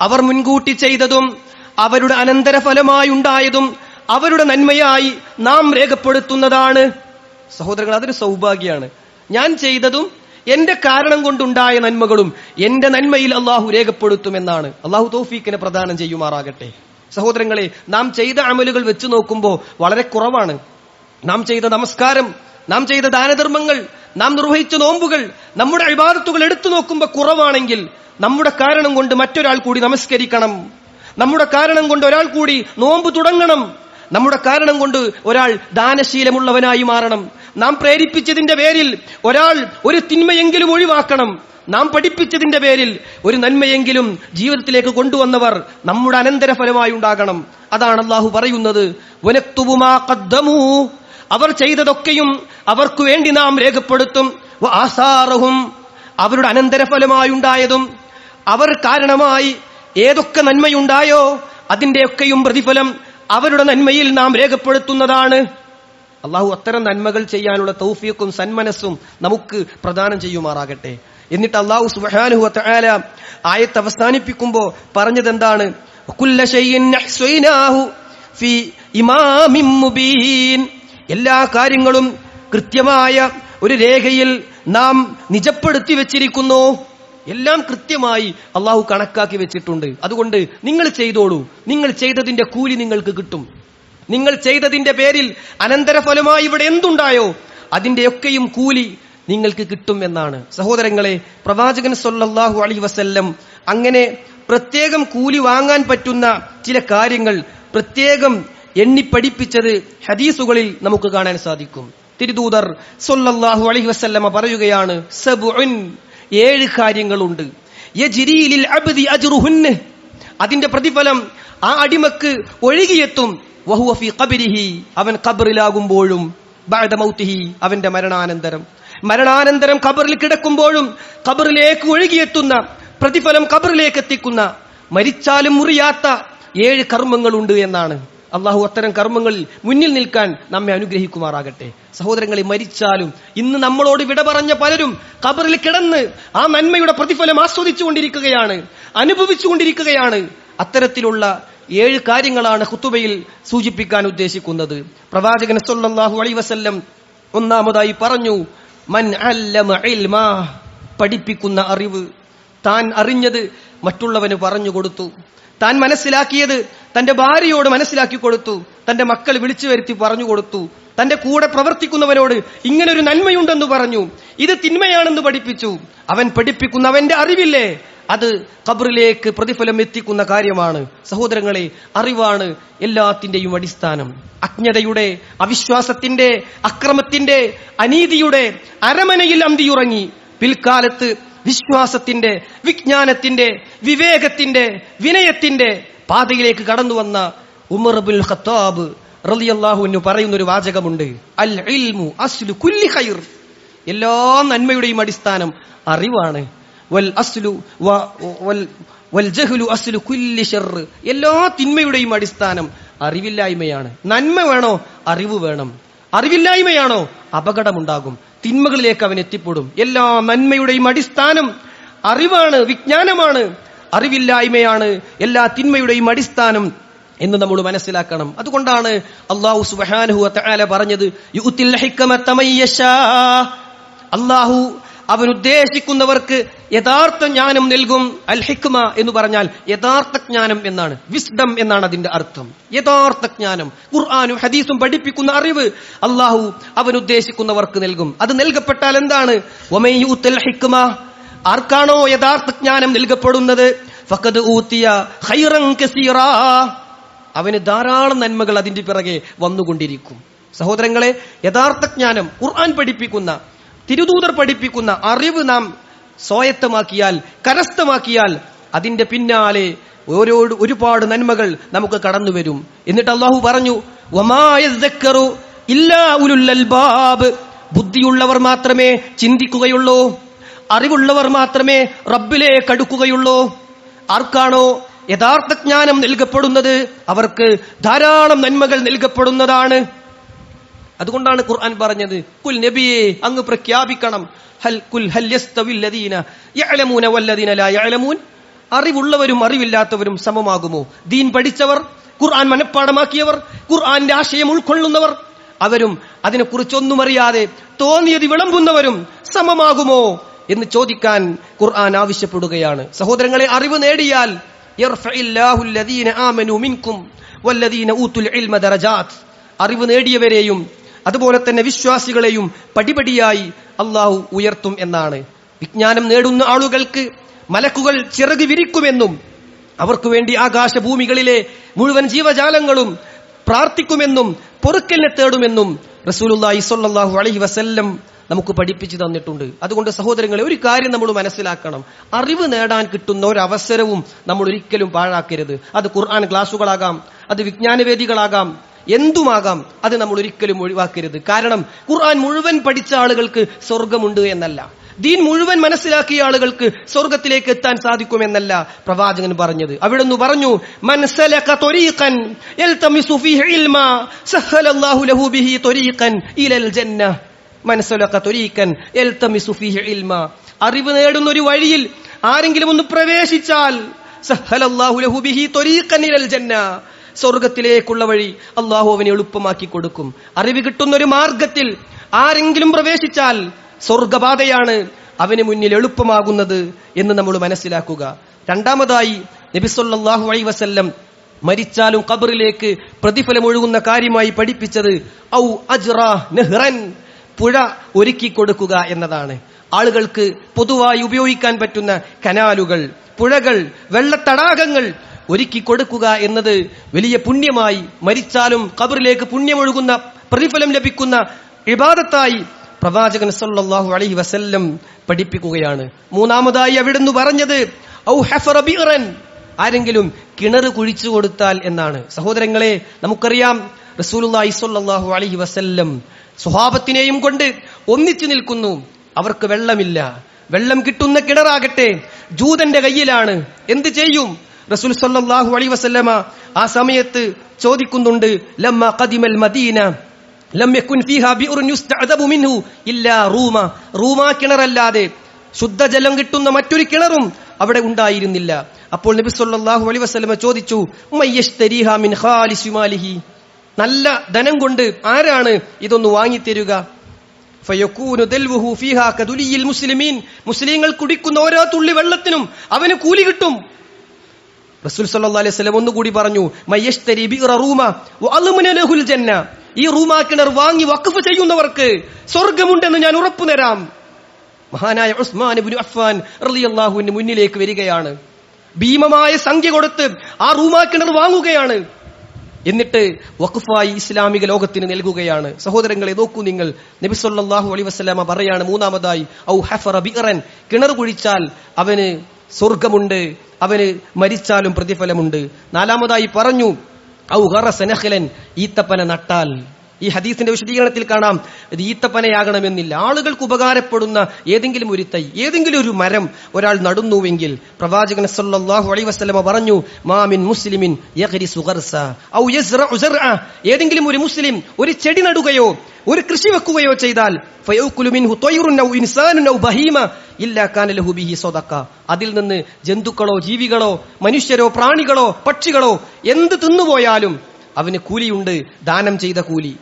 Speaker 1: അവർ മുൻകൂട്ടി ചെയ്തതും അവരുടെ അനന്തരഫലമായി ഉണ്ടായതും അവരുടെ നന്മയായി നാം രേഖപ്പെടുത്തുന്നതാണ്. സഹോദരങ്ങൾ അതൊരു സൗഭാഗ്യമാണ്. ഞാൻ ചെയ്തതും എന്റെ കാരണം കൊണ്ടുണ്ടായ നന്മകളും എന്റെ നന്മയിൽ അള്ളാഹു രേഖപ്പെടുത്തുമെന്നാണ്. അള്ളാഹു തോഫീക്കിനെ പ്രദാനം ചെയ്യുമാറാകട്ടെ. സഹോദരങ്ങളെ നാം ചെയ്ത അമലുകൾ വെച്ച് നോക്കുമ്പോൾ വളരെ കുറവാണ്. നാം ചെയ്ത നമസ്കാരം നാം ചെയ്ത ദാനധർമ്മങ്ങൾ നാം നിർവഹിച്ച നോമ്പുകൾ നമ്മുടെ അഭിവാദത്തുകൾ എടുത്തു നോക്കുമ്പോൾ കുറവാണെങ്കിൽ നമ്മുടെ കാരണം കൊണ്ട് മറ്റൊരാൾ കൂടി നമസ്കരിക്കണം. നമ്മുടെ കാരണം കൊണ്ട് ഒരാൾ കൂടി നോമ്പ് തുടങ്ങണം. നമ്മുടെ കാരണം കൊണ്ട് ഒരാൾ ദാനശീലമുള്ളവനായി മാറണം. നാം പ്രേരിപ്പിച്ചതിന്റെ പേരിൽ ഒരാൾ ഒരു തിന്മയെങ്കിലും ഒഴിവാക്കണം. നാം പഠിപ്പിച്ചതിന്റെ പേരിൽ ഒരു നന്മയെങ്കിലും ജീവിതത്തിലേക്ക് കൊണ്ടുവന്നവർ നമ്മുടെ അനന്തരഫലമായി ഉണ്ടാകണം. അതാണ് അള്ളാഹു പറയുന്നത്. അവർ ചെയ്തതൊക്കെയും അവർക്ക് വേണ്ടി നാം രേഖപ്പെടുത്തും. ആസാറഹും. അവരുടെ അനന്തരഫലമായുണ്ടായതും അവർ കാരണമായി ഏതൊക്കെ നന്മയുണ്ടായോ അതിന്റെയൊക്കെയും പ്രതിഫലം അവരുടെ നന്മയിൽ നാം രേഖപ്പെടുത്തുന്നതാണ്. അള്ളാഹു അത്തരം നന്മകൾ ചെയ്യാനുള്ള തൗഫീഖും സന്മനസ്സും നമുക്ക് പ്രദാനം ചെയ്യുമാറാകട്ടെ. എന്നിട്ട് അള്ളാഹു വതആല ആയത്ത് അവസാനിപ്പിക്കുമ്പോ പറഞ്ഞത് എന്താണ് എല്ലാ കാര്യങ്ങളും കൃത്യമായ ഒരു രേഖയിൽ നാം നിജപ്പെടുത്തി വെച്ചിരിക്കുന്നു. എല്ലാം കൃത്യമായി അള്ളാഹു കണക്കാക്കി വെച്ചിട്ടുണ്ട്. അതുകൊണ്ട് നിങ്ങൾ ചെയ്തോളൂ. നിങ്ങൾ ചെയ്തതിന്റെ കൂലി നിങ്ങൾക്ക് കിട്ടും. നിങ്ങൾ ചെയ്തതിന്റെ പേരിൽ അനന്തരഫലമായി ഇവിടെ എന്തുണ്ടായോ? അതിന്റെയൊക്കെയും കൂലി നിങ്ങൾക്ക് കിട്ടും എന്നാണ്. സഹോദരങ്ങളെ പ്രവാചകൻ സൊല്ലാഹു അലി വസല്ലം അങ്ങനെ പ്രത്യേകം കൂലി വാങ്ങാൻ പറ്റുന്ന ചില കാര്യങ്ങൾ പ്രത്യേകം എണ്ണി പഠിപ്പിച്ചത് ഹദീസുകളിൽ നമുക്ക് കാണാൻ സാധിക്കും. തിരുദൂതർ സൊല്ലാഹു അലൈഹി വസല്ലമ പറയുകയാണ് സബുൻ ഏഴ് കാര്യങ്ങളുണ്ട്. അതിന്റെ പ്രതിഫലം ആ അടിമക്ക് ഒഴുകിയെത്തും. അവൻ കബറിലാകുമ്പോഴും ബഅദ മൗതിഹി അവന്റെ മരണാനന്തരം. മരണാനന്തരം കബറിൽ കിടക്കുമ്പോഴും കബറിലേക്ക് ഒഴുകിയെത്തുന്ന പ്രതിഫലം കബറിലേക്ക് എത്തിക്കുന്ന മരിച്ചാലും മുറിയാത്ത ഏഴ് കർമ്മങ്ങളുണ്ട് എന്നാണ്. അള്ളാഹു അത്തരം കർമ്മങ്ങളിൽ മുന്നിൽ നിൽക്കാൻ നമ്മെ അനുഗ്രഹിക്കുമാറാകട്ടെ. സഹോദരങ്ങളെ മരിച്ചാലും ഇന്ന് നമ്മളോട് വിട പറഞ്ഞ പലരും കബറിൽ കിടന്ന് ആ നന്മയുടെ പ്രതിഫലം ആസ്വദിച്ചുകൊണ്ടിരിക്കുകയാണ് അനുഭവിച്ചുകൊണ്ടിരിക്കുകയാണ്. അത്തരത്തിലുള്ള ഏഴ് കാര്യങ്ങളാണ് ഹുത്തുബയിൽ സൂചിപ്പിക്കാൻ ഉദ്ദേശിക്കുന്നത്. പ്രവാചകൻ സല്ലല്ലാഹു അലൈഹി വസല്ലം ഒന്നാമതായി പറഞ്ഞു മൻ പഠിപ്പിക്കുന്ന അറിവ്. താൻ അറിഞ്ഞത് മറ്റുള്ളവന് പറഞ്ഞു കൊടുത്തു. താൻ മനസ്സിലാക്കിയത് തന്റെ ഭാര്യയോട് മനസ്സിലാക്കി കൊടുത്തു. തന്റെ മക്കൾ വിളിച്ചു വരുത്തി പറഞ്ഞു കൊടുത്തു. തന്റെ കൂടെ പ്രവർത്തിക്കുന്നവനോട് ഇങ്ങനൊരു നന്മയുണ്ടെന്ന് പറഞ്ഞു. ഇത് തിന്മയാണെന്ന് പഠിപ്പിച്ചു. അവൻ പഠിപ്പിക്കുന്ന അവന്റെ അറിവില്ലേ? അത് കബറിലേക്ക് പ്രതിഫലം എത്തിക്കുന്ന കാര്യമാണ്. സഹോദരങ്ങളെ അറിവാണ് എല്ലാത്തിന്റെയും അടിസ്ഥാനം. അജ്ഞതയുടെ അവിശ്വാസത്തിന്റെ അക്രമത്തിന്റെ അനീതിയുടെ അരമനയിൽ അന്തിയുറങ്ങി. പിൽക്കാലത്ത് വിശ്വാസത്തിന്റെ വിജ്ഞാനത്തിന്റെ വിവേകത്തിന്റെ വിനയത്തിന്റെ പാതയിലേക്ക് കടന്നു വന്ന ഉമർ ബുൽ ഖത്താബ് റളിയല്ലാഹു പറയുന്ന ഒരു വാചകമുണ്ട്. അൽ ഇൽമു അസ്ലു കുല്ലി ഖൈർ. എല്ലാ നന്മയുടെയും അടിസ്ഥാനം അറിവാണ്. വൽ അസ്ലു വൽ ജഹ്ലു അസ്ലു കുല്ലി ഷർറ് എല്ലാ തിന്മയുടെയും അടിസ്ഥാനം അറിവില്ലായ്മയാണ്. നന്മ വേണോ? അറിവ് വേണം. അറിവില്ലായ്മയാണോ? അപകടമുണ്ടാകും. തിന്മകളിലേക്ക് അവൻ എത്തിപ്പെടും. എല്ലാ നന്മയുടെയും അടിസ്ഥാനം അറിവാണ് വിജ്ഞാനമാണ്. അറിവില്ലായ്മയാണ് എല്ലാ തിന്മയുടെയും അടിസ്ഥാനം എന്ന് നമ്മൾ മനസ്സിലാക്കണം. അതുകൊണ്ടാണ് അള്ളാഹു സുബാനുഹു പറഞ്ഞത് അള്ളാഹു അവൻ ഉദ്ദേശിക്കുന്നവർക്ക് യഥാർത്ഥ ജ്ഞാനം നൽകും അൽ ഹിക്മ എന്ന് പറഞ്ഞാൽ യഥാർത്ഥ ജ്ഞാനം എന്നാണ്. വിസ്ഡം എന്നാണ് അതിന്റെ അർത്ഥം. യഥാർത്ഥ ജ്ഞാനം. ഖുർആാനും ഹദീസും പഠിപ്പിക്കുന്ന അറിവ് അള്ളാഹു അവൻ ഉദ്ദേശിക്കുന്നവർക്ക് നൽകും. അത് നൽകപ്പെട്ടാൽ എന്താണ്? ഹിക്മ. ആർക്കാണോ യഥാർത്ഥ ജ്ഞാനം നൽകപ്പെടുന്നത്? ഫക്കത് ഊത്തിയ കസീറാ. അവന് ധാരാളം നന്മകൾ അതിന്റെ പിറകെ വന്നുകൊണ്ടിരിക്കും. സഹോദരങ്ങളെ യഥാർത്ഥ ജ്ഞാനം ഖുർആൻ പഠിപ്പിക്കുന്ന തിരുദൂതർ പഠിപ്പിക്കുന്ന അറിവ് നാം സ്വായത്തമാക്കിയാൽ കരസ്ഥമാക്കിയാൽ അതിന്റെ പിന്നാലെ ഓരോ ഒരുപാട് നന്മകൾ നമുക്ക് കടന്നു വരും. എന്നിട്ട് അള്ളാഹു പറഞ്ഞു "വമാ യദ്ദക്കറു ഇല്ലാ ഉലുൽ അൽബാബ് ബുദ്ധിയുള്ളവർ മാത്രമേ ചിന്തിക്കുകയുള്ളൂ. അറിവുള്ളവർ മാത്രമേ റബ്ബിലേക്ക് കടുക്കുകയുള്ളൂ ആർക്കാണോ യഥാർത്ഥ ജ്ഞാനം നൽകപ്പെടുന്നത്? അവർക്ക് ധാരാളം നന്മകൾ നൽകപ്പെടുന്നതാണ്. അതുകൊണ്ടാണ് ഖുർആൻ പറഞ്ഞത് കുൽ നബിയെ അങ്ങ് പ്രഖ്യാപിക്കണം. ഹൽ കുൽ ഹൽ വല്ലദീന ലാ അറിവുള്ളവരും അറിവില്ലാത്തവരും സമമാകുമോ? ദീൻ പഠിച്ചവർ ഖുർആൻ മനഃപ്പാടമാക്കിയവർ ഖുർആന്റെ ആശയം ഉൾക്കൊള്ളുന്നവർ അവരും അതിനെക്കുറിച്ചൊന്നും അറിയാതെ തോന്നിയത് വിളമ്പുന്നവരും സമമാകുമോ? എന്ന് ചോദിക്കാൻ ഖുർആൻ ആവശ്യപ്പെടുകയാണ്. സഹോദരങ്ങളെ അറിവ് നേടിയാൽ ആമനു മിൻകും വല്ലദീന ഇൽമ അറിവ് നേടിയവരെയും അതുപോലെ തന്നെ വിശ്വാസികളെയും പടിപടിയായി അള്ളാഹു ഉയർത്തും എന്നാണ്. വിജ്ഞാനം നേടുന്ന ആളുകൾക്ക് മലക്കുകൾ ചിറക് വിരിക്കുമെന്നും അവർക്ക് വേണ്ടി ആകാശഭൂമികളിലെ മുഴുവൻ ജീവജാലങ്ങളും പ്രാർത്ഥിക്കുമെന്നും പൊറുക്കലിനെ തേടുമെന്നും റസൂലുള്ളാഹി സ്വല്ലല്ലാഹു അലഹി വസല്ലം നമുക്ക് പഠിപ്പിച്ചു തന്നിട്ടുണ്ട്. അതുകൊണ്ട് സഹോദരങ്ങളെ ഒരു കാര്യം നമ്മൾ മനസ്സിലാക്കണം. അറിവ് നേടാൻ കിട്ടുന്ന ഒരു അവസരവും നമ്മൾ ഒരിക്കലും പാഴാക്കരുത്. അത് ഖുർആൻ ക്ലാസുകളാകാം അത് വിജ്ഞാനവേദികളാകാം എന്തുമാകാം? അത് നമ്മൾ ഒരിക്കലും ഒഴിവാക്കരുത്. കാരണം ഖുർആൻ മുഴുവൻ പഠിച്ച ആളുകൾക്ക് സ്വർഗമുണ്ട് എന്നല്ല. ദീൻ മുഴുവൻ മനസ്സിലാക്കിയ ആളുകൾക്ക് സ്വർഗത്തിലേക്ക് എത്താൻ സാധിക്കുമെന്നല്ല പ്രവാചകൻ പറഞ്ഞത്. അവിടുന്ന് പറഞ്ഞു അറിവ് നേടുന്ന ഒരു വഴിയിൽ ആരെങ്കിലും ഒന്ന് പ്രവേശിച്ചാൽ സഹലല്ലാഹു ലഹു ബിഹി ത്വരീഖൻ ഇലൽ ജന്ന. സ്വർഗത്തിലേക്കുള്ള വഴി അള്ളാഹു അവനെ എളുപ്പമാക്കി കൊടുക്കും. അറിവ് കിട്ടുന്ന ഒരു മാർഗത്തിൽ ആരെങ്കിലും പ്രവേശിച്ചാൽ സ്വർഗപാതയാണ് അവന് മുന്നിൽ എളുപ്പമാകുന്നത് എന്ന് നമ്മൾ മനസ്സിലാക്കുക. രണ്ടാമതായി നബിസൊല്ലാഹു അലൈ വസല്ലം മരിച്ചാലും കബറിലേക്ക് പ്രതിഫലം ഒഴുകുന്ന കാര്യമായി പഠിപ്പിച്ചത് ഔ അജ്റ നെഹ്റൻ പുഴ ഒരുക്കി കൊടുക്കുക എന്നതാണ്. ആളുകൾക്ക് പൊതുവായി ഉപയോഗിക്കാൻ പറ്റുന്ന കനാലുകൾ പുഴകൾ വെള്ളത്തടാകങ്ങൾ ഒരുക്കി കൊടുക്കുക എന്നത് വലിയ പുണ്യമായി മരിച്ചാലും കബറിലേക്ക് പുണ്യമൊഴുകുന്ന പ്രതിഫലം ലഭിക്കുന്ന വിവാദത്തായി പ്രവാചകൻ സല്ലാഹു അലഹി വസല്ലം പഠിപ്പിക്കുകയാണ്. മൂന്നാമതായി അവിടുന്ന് പറഞ്ഞത് ഔ ഹെഫർ. ആരെങ്കിലും കിണർ കുഴിച്ചു കൊടുത്താൽ എന്നാണ്. സഹോദരങ്ങളെ നമുക്കറിയാം റസൂലുള്ളാഹി സ്വല്ലല്ലാഹു അലൈഹി വസല്ലം സ്വഹാബത്തിനെയും കൊണ്ട് ഒന്നിച്ചു നിൽക്കുന്നു. അവർക്ക് വെള്ളമില്ല. വെള്ളം കിട്ടുന്ന കിണറാകട്ടെ ജൂതന്റെ കയ്യിലാണ്. എന്ത് ചെയ്യും? റസൂൽ സല്ലല്ലാഹു അലൈഹി വസല്ലമ ആ സമയത്ത് ചോദിക്കുന്നുണ്ട് ലമ്മ ഖദിമൽ മദീന? ലം യകുൻ ഫീഹാ ബിഉറുൻ യുസ്തഅദബു മിൻഹു ഇല്ലാ റൂമ. റൂമ കിണറല്ലാതെ ശുദ്ധജലം കിട്ടുന്ന മറ്റൊരു കിണറും അവിടെ ഉണ്ടായിരുന്നില്ല. അപ്പോൾ നബി സല്ലല്ലാഹു അലൈഹി വസല്ലമ ചോദിച്ചു മയ്യശ്തരീഹ മിൻ ഖാലിസി മാലിഹി? നല്ല ധനം കൊണ്ട് ആരാണ് ഇതൊന്ന് വാങ്ങിത്തരുക? മുസ്ലിമീൻ. മുസ്ലിങ്ങൾ കുടിക്കുന്ന ഓരോ തുള്ളി വെള്ളത്തിനും അവന് കൂലി കിട്ടും. റസൂൽ സല്ലല്ലാഹു അലൈഹി വസല്ലം ഒന്നുകൂടി പറഞ്ഞു ജന്ന. ഈ റൂമാ കിണർ വാങ്ങി വഖഫ് ചെയ്യുന്നവർക്ക് സ്വർഗമുണ്ടെന്ന് ഞാൻ ഉറപ്പു തരാം. മഹാനായ ഉസ്മാൻ അഫ്ഫാൻ റളിയല്ലാഹുവിന്റെ മുന്നിലേക്ക് വരികയാണ്. ഭീമമായ സംഖ്യ കൊടുത്ത് ആ റൂമാ കിണർ വാങ്ങുകയാണ്. എന്നിട്ട് വഖഫായി ഇസ്ലാമിക ലോകത്തിന് നൽകുകയാണ്. സഹോദരങ്ങളെ നോക്കൂ നിങ്ങൾ. നബി സല്ലല്ലാഹു അലൈഹി പറയാണ് മൂന്നാമതായി ഔ ഹഫറ ബിഅറൻ കിണർ കുഴിച്ചാൽ അവന് സ്വർഗമുണ്ട്. അവന് മരിച്ചാലും പ്രതിഫലമുണ്ട്. നാലാമതായി പറഞ്ഞു ഔ ഗറസ നഖ്ലൻ ഈത്തപ്പന നട്ടാൽ. ഈ ഹദീസിന്റെ വിശദീകരണത്തിൽ കാണാം ഇത് ഈത്തപ്പനയാകണമെന്നില്ല. ആളുകൾക്ക് ഉപകാരപ്പെടുന്ന ഏതെങ്കിലും ഒരു തൈ ഏതെങ്കിലും ഒരു മരം ഒരാൾ നടുന്നുവെങ്കിൽ പ്രവാചകൻ സല്ലാഹു അലൈ വസ്ലമ പറഞ്ഞു മാമിൻ മുസ്ലിമിൻ ഏതെങ്കിലും ഒരു മുസ്ലിം ഒരു ചെടി നടുകയോ ഒരു കൃഷി വെക്കുകയോ ചെയ്താൽ അതിൽ നിന്ന് ജന്തുക്കളോ ജീവികളോ മനുഷ്യരോ പ്രാണികളോ പക്ഷികളോ എന്ത് തിന്നുപോയാലും അവന് കൂലിയുണ്ട് ദാനം ചെയ്ത കൂലി.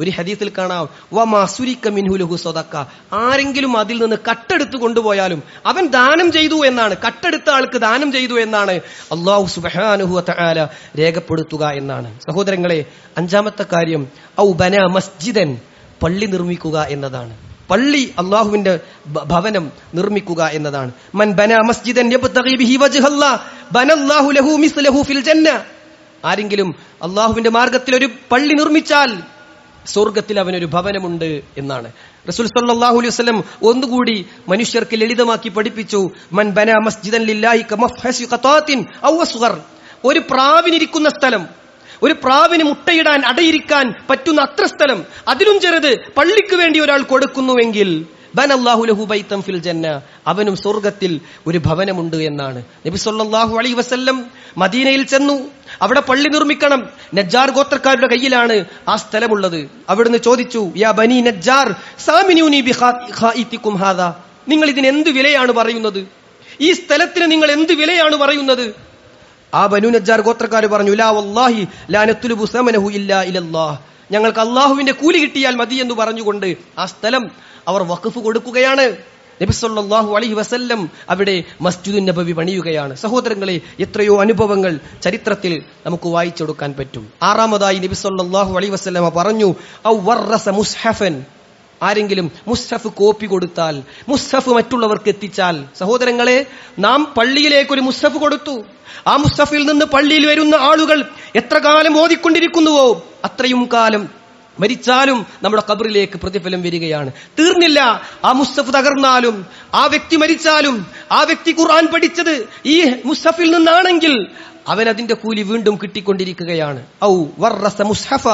Speaker 1: ഒരു ഹദീസിൽ കാണാം. വമാ സുരിക്ക മിൻഹു ലഹു സദഖ ആരെങ്കിലും അതിൽ നിന്ന് കട്ടെടുത്ത് കൊണ്ടുപോയാലും അവൻ ദാനം ചെയ്തു എന്നാണ്. കട്ടെടുത്ത ആൾക്ക് ദാനം ചെയ്തു എന്നാണ്. അള്ളാഹു സുബാനുഹു വതആല രേഖപ്പെടുത്തുക എന്നാണ്. സഹോദരങ്ങളെ അഞ്ചാമത്തെ കാര്യം ഔ ബന മസ്ജിദൻ പള്ളി നിർമ്മിക്കുക എന്നതാണ്. പള്ളി അള്ളാഹുവിന്റെ ഭവനം നിർമ്മിക്കുക എന്നതാണ്. മൻ ബന മസ്ജിദൻ ആരെങ്കിലും അള്ളാഹുവിന്റെ മാർഗത്തിൽ ഒരു പള്ളി നിർമ്മിച്ചാൽ സ്വർഗത്തിൽ അവനൊരു ഭവനമുണ്ട് എന്നാണ്. റസൂൽ സല്ലല്ലാഹു അലൈഹി വസല്ലം ഒന്നുകൂടി മനുഷ്യർക്ക് ലളിതമാക്കി പഠിപ്പിച്ചു മൻ ബന മസ്ജിദൻ ഒരു പ്രാവിനിരിക്കുന്ന സ്ഥലം ഒരു പ്രാവിന് മുട്ടയിടാൻ അടയിരിക്കാൻ പറ്റുന്ന അത്ര സ്ഥലം അതിലും ചെറുത് പള്ളിക്ക് വേണ്ടി ഒരാൾ കൊടുക്കുന്നുവെങ്കിൽ ഫിൽ ജന്ന. അവനും സ്വർഗത്തിൽ ഒരു ഭവനമുണ്ട് എന്നാണ്. നബി സൊല്ലാഹു അലൈ വസല്ലം മദീനയിൽ ചെന്നു. അവിടെ പള്ളി നിർമ്മിക്കണം. നജ്ജാർ ഗോത്രക്കാരുടെ കയ്യിലാണ് ആ സ്ഥലമുള്ളത്. അവിടുന്ന് ചോദിച്ചു യാ ബനി നജ്ജാർ നിങ്ങൾ ഇതിന് എന്ത് വിലയാണ് പറയുന്നത്? ഈ സ്ഥലത്തിന് നിങ്ങൾ എന്ത് വിലയാണ് പറയുന്നത്? ആ ബനു നജ്ജാർ ഗോത്രക്കാർ പറഞ്ഞു ലാ വല്ലാഹി ലാനത്തുൽ ബുസമനഹു ഇല്ലാ ഇലല്ലാഹ്. ഞങ്ങൾക്ക് അള്ളാഹുവിന്റെ കൂലി കിട്ടിയാൽ മതി എന്ന് പറഞ്ഞുകൊണ്ട് ആ സ്ഥലം അവർ വഖഫ് കൊടുക്കുകയാണ്. നബി അലഹി വസല്ലം അവിടെ മസ്ജിദുൻ നബവി പണിയുകയാണ്. സഹോദരങ്ങളെ എത്രയോ അനുഭവങ്ങൾ ചരിത്രത്തിൽ നമുക്ക് വായിച്ചെടുക്കാൻ പറ്റും. ആറാമതായി നബി സല്ലല്ലാഹു അലൈഹി വസല്ലമ പറഞ്ഞു മുസ്ഹഫൻ. ആരെങ്കിലും മുസ്ഹഫ് കോപ്പി കൊടുത്താൽ മുസ്ഹഫ് മറ്റുള്ളവർക്ക് എത്തിച്ചാൽ സഹോദരങ്ങളെ നാം പള്ളിയിലേക്ക് ഒരു മുസ്ഹഫ് കൊടുത്തു. ആ മുസ്ഹഫിൽ നിന്ന് പള്ളിയിൽ വരുന്ന ആളുകൾ എത്ര കാലം ഓതിക്കൊണ്ടിരിക്കുന്നുവോ? അത്രയും കാലം മരിച്ചാലും നമ്മുടെ കബറിലേക്ക് പ്രതിഫലം വരികയാണ്. തീർന്നില്ല. ആ മുസ്തഫ് തകർന്നാലും ആ വ്യക്തി മരിച്ചാലും ആ വ്യക്തി ഖുർആൻ പഠിച്ചത് ഈ മുസ്തഫിൽ നിന്നാണെങ്കിൽ അവൻ അതിന്റെ കൂലി വീണ്ടും കിട്ടിക്കൊണ്ടിരിക്കുകയാണ്. ഔ വർറസ മുസ്ഹഫ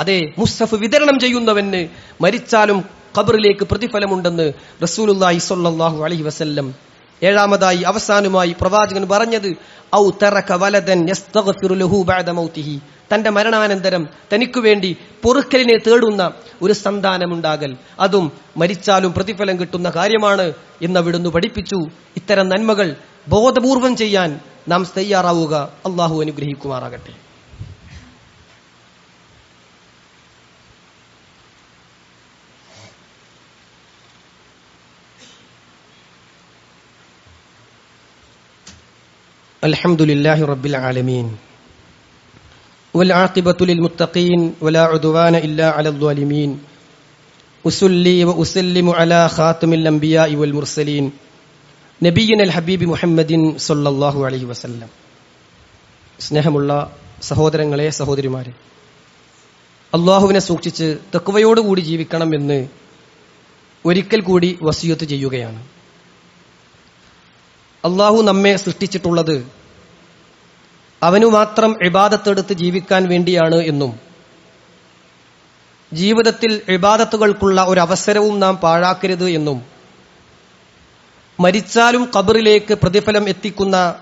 Speaker 1: അതെ മുസ്തഫ് വിതരണം ചെയ്യുന്നവന് മരിച്ചാലും ഖബറിലേക്ക് പ്രതിഫലമുണ്ടെന്ന് റസൂലുള്ളാഹി സ്വല്ലല്ലാഹു അലൈഹി വസല്ലം ഏഴാമതായി അവസാനമായി പ്രവാചകൻ പറഞ്ഞത് ഔ തറക വലദൻ യസ്തഗ്ഫിറു ലഹു ബഅദ മൗതിഹി. തന്റെ മരണാനന്തരം തനിക്കു വേണ്ടി പൊറുക്കലിനെ തേടുന്ന ഒരു സന്താനമുണ്ടാകൽ അതും മരിച്ചാലും പ്രതിഫലം കിട്ടുന്ന കാര്യമാണ് എന്ന് അവിടുന്ന് പഠിപ്പിച്ചു ഇത്തരം നന്മകൾ ബോധപൂർവം ചെയ്യാൻ നാം തയ്യാറാവുക അള്ളാഹു അനുഗ്രഹിക്കുമാറാകട്ടെ الحمد لله رب العالمين والعاقبة للمتقين ولا عدوان إلا على الظالمين أسلي وأسلم على خاتم الأنبياء والمرسلين നബീൻ അൽ ഹബീബി മുഹമ്മദിൻ സൊല്ലാഹു അലഹി വസല്ലം സ്നേഹമുള്ള സഹോദരങ്ങളെ സഹോദരിമാരെ അള്ളാഹുവിനെ സൂക്ഷിച്ച് തെക്കുവയോടുകൂടി ജീവിക്കണം എന്ന് ഒരിക്കൽ കൂടി വസിയത്ത് ചെയ്യുകയാണ് അള്ളാഹു നമ്മെ സൃഷ്ടിച്ചിട്ടുള്ളത് അവനു മാത്രം ഇബാദത്തെടുത്ത് ജീവിക്കാൻ വേണ്ടിയാണ് എന്നും. ജീവിതത്തിൽ ഇബാദത്തുകൾക്കുള്ള ഒരു അവസരവും നാം പാഴാക്കരുത് എന്നും. മരിച്ചാലും കബറിലേക്ക് പ്രതിഫലം എത്തിക്കുന്ന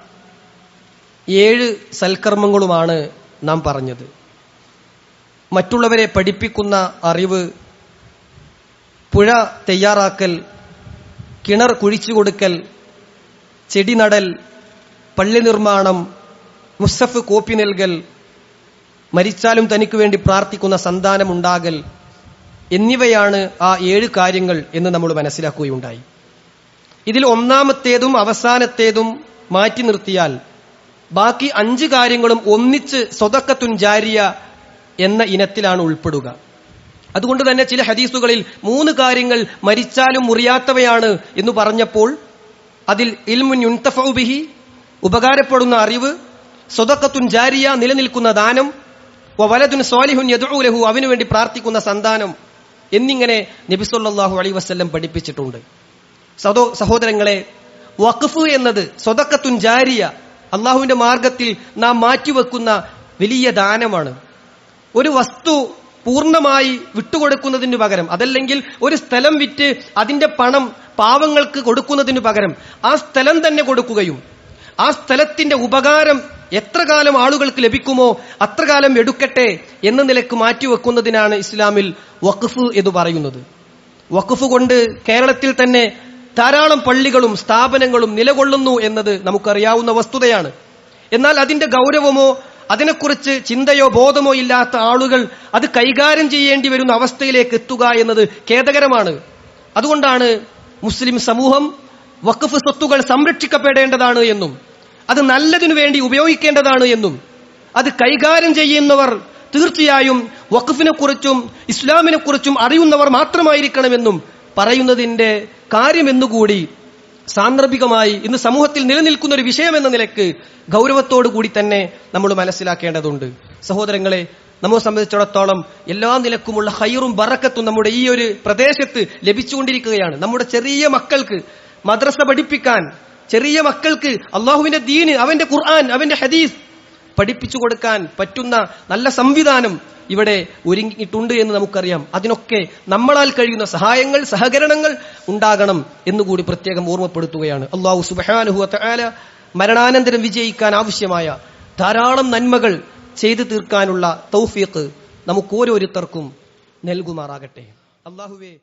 Speaker 1: ഏഴ് സൽക്കർമ്മങ്ങളുമാണ് നാം പറഞ്ഞത്. മറ്റുള്ളവരെ പഠിപ്പിക്കുന്ന അറിവ് പുഴ തയ്യാറാക്കൽ കിണർ കുഴിച്ചു കൊടുക്കൽ ചെടി നടൽ പള്ളി നിർമ്മാണം മുസഫ് കോപ്പി നൽകൽ മരിച്ചാലും തനിക്ക് വേണ്ടി പ്രാർത്ഥിക്കുന്ന സന്താനമുണ്ടാകൽ എന്നിവയാണ് ആ ഏഴ് കാര്യങ്ങൾ എന്ന് നമ്മൾ മനസ്സിലാക്കുകയുണ്ടായി. ഇതിൽ ഒന്നാമത്തേതും അവസാനത്തേതും മാറ്റി നിർത്തിയാൽ ബാക്കി അഞ്ച് കാര്യങ്ങളും ഒന്നിച്ച് സ്വതക്കത്തുൻ ജാരിയ എന്ന ഇനത്തിലാണ് ഉൾപ്പെടുക. അതുകൊണ്ട് തന്നെ ചില ഹദീസുകളിൽ മൂന്ന് കാര്യങ്ങൾ മരിച്ചാലും മുറിയാത്തവയാണ് എന്ന് പറഞ്ഞപ്പോൾ അതിൽ ഇൽമുൻ ഉപകാരപ്പെടുന്ന അറിവ് സ്വതക്കത്തുൻ ജാരിയ നിലനിൽക്കുന്ന ദാനം വലതുൻ സ്വാലിഹുൻ യദുലഹു അവനുവേണ്ടി പ്രാർത്ഥിക്കുന്ന സന്താനം എന്നിങ്ങനെ നബിസൊല്ലാഹു അലൈ വസ്ല്ലം പഠിപ്പിച്ചിട്ടുണ്ട്. സദോ സഹോദരങ്ങളെ വഖഫ് എന്നത് സ്വതക്കത്തുൻ ജാരിയ അള്ളാഹുവിന്റെ മാർഗത്തിൽ നാം മാറ്റിവെക്കുന്ന വലിയ ദാനമാണ്. ഒരു വസ്തു പൂർണമായി വിട്ടുകൊടുക്കുന്നതിന് പകരം അതല്ലെങ്കിൽ ഒരു സ്ഥലം വിറ്റ് അതിന്റെ പണം പാവങ്ങൾക്ക് കൊടുക്കുന്നതിന് പകരം ആ സ്ഥലം തന്നെ കൊടുക്കുകയും ആ സ്ഥലത്തിന്റെ ഉപകാരം എത്ര കാലം ആളുകൾക്ക് ലഭിക്കുമോ അത്ര കാലം എടുക്കട്ടെ എന്ന നിലയ്ക്ക് മാറ്റിവെക്കുന്നതിനാണ് ഇസ്ലാമിൽ വഖഫ് എന്ന് പറയുന്നത്. വഖഫ് കൊണ്ട് കേരളത്തിൽ തന്നെ ധാരാളം പള്ളികളും സ്ഥാപനങ്ങളും നിലകൊള്ളുന്നു എന്നത് നമുക്കറിയാവുന്ന വസ്തുതയാണ്. എന്നാൽ അതിന്റെ ഗൗരവമോ അതിനെക്കുറിച്ച് ചിന്തയോ ബോധമോ ഇല്ലാത്ത ആളുകൾ അത് കൈകാര്യം ചെയ്യേണ്ടി വരുന്ന അവസ്ഥയിലേക്ക് എത്തുക എന്നത് ഖേദകരമാണ്. അതുകൊണ്ടാണ് മുസ്ലിം സമൂഹം വഖഫ് സ്വത്തുകൾ സംരക്ഷിക്കപ്പെടേണ്ടതാണ് എന്നും അത് നല്ലതിനു വേണ്ടി ഉപയോഗിക്കേണ്ടതാണ് എന്നും അത് കൈകാര്യം ചെയ്യുന്നവർ തീർച്ചയായും വഖഫിനെ കുറിച്ചും ഇസ്ലാമിനെ കുറിച്ചും അറിയുന്നവർ മാത്രമായിരിക്കണമെന്നും പറയുന്നതിന്റെ കാര്യമെന്നുകൂടി സാന്ദർഭികമായി ഇന്ന് സമൂഹത്തിൽ നിലനിൽക്കുന്ന ഒരു വിഷയം എന്ന നിലയ്ക്ക് ഗൗരവത്തോടു കൂടി തന്നെ നമ്മൾ മനസ്സിലാക്കേണ്ടതുണ്ട്. സഹോദരങ്ങളെ നമ്മെ സംബന്ധിച്ചിടത്തോളം എല്ലാ നിലക്കുമുള്ള ഹൈറും ബറക്കത്തും നമ്മുടെ ഈ ഒരു പ്രദേശത്ത് ലഭിച്ചുകൊണ്ടിരിക്കുകയാണ്. നമ്മുടെ ചെറിയ മക്കൾക്ക് മദ്രസ പഠിപ്പിക്കാൻ ചെറിയ മക്കൾക്ക് അള്ളാഹുവിന്റെ ദീന് അവന്റെ ഖുർആൻ അവന്റെ ഹദീസ് പഠിപ്പിച്ചു കൊടുക്കാൻ പറ്റുന്ന നല്ല സംവിധാനം ഇവിടെ ഒരുങ്ങിയിട്ടുണ്ട് എന്ന് നമുക്കറിയാം. അതിനൊക്കെ നമ്മളാൽ കഴിയുന്ന സഹായങ്ങൾ സഹകരണങ്ങൾ ഉണ്ടാകണം എന്നുകൂടി പ്രത്യേകം ഓർമ്മപ്പെടുത്തുകയാണ്. അള്ളാഹു സുബാനുഹു ആല മരണാനന്തരം വിജയിക്കാൻ ആവശ്യമായ ധാരാളം നന്മകൾ ചെയ്തു തീർക്കാനുള്ള തൗഫീഖ് നമുക്ക് ഓരോരുത്തർക്കും നൽകുമാറാകട്ടെ. അള്ളാഹുവേ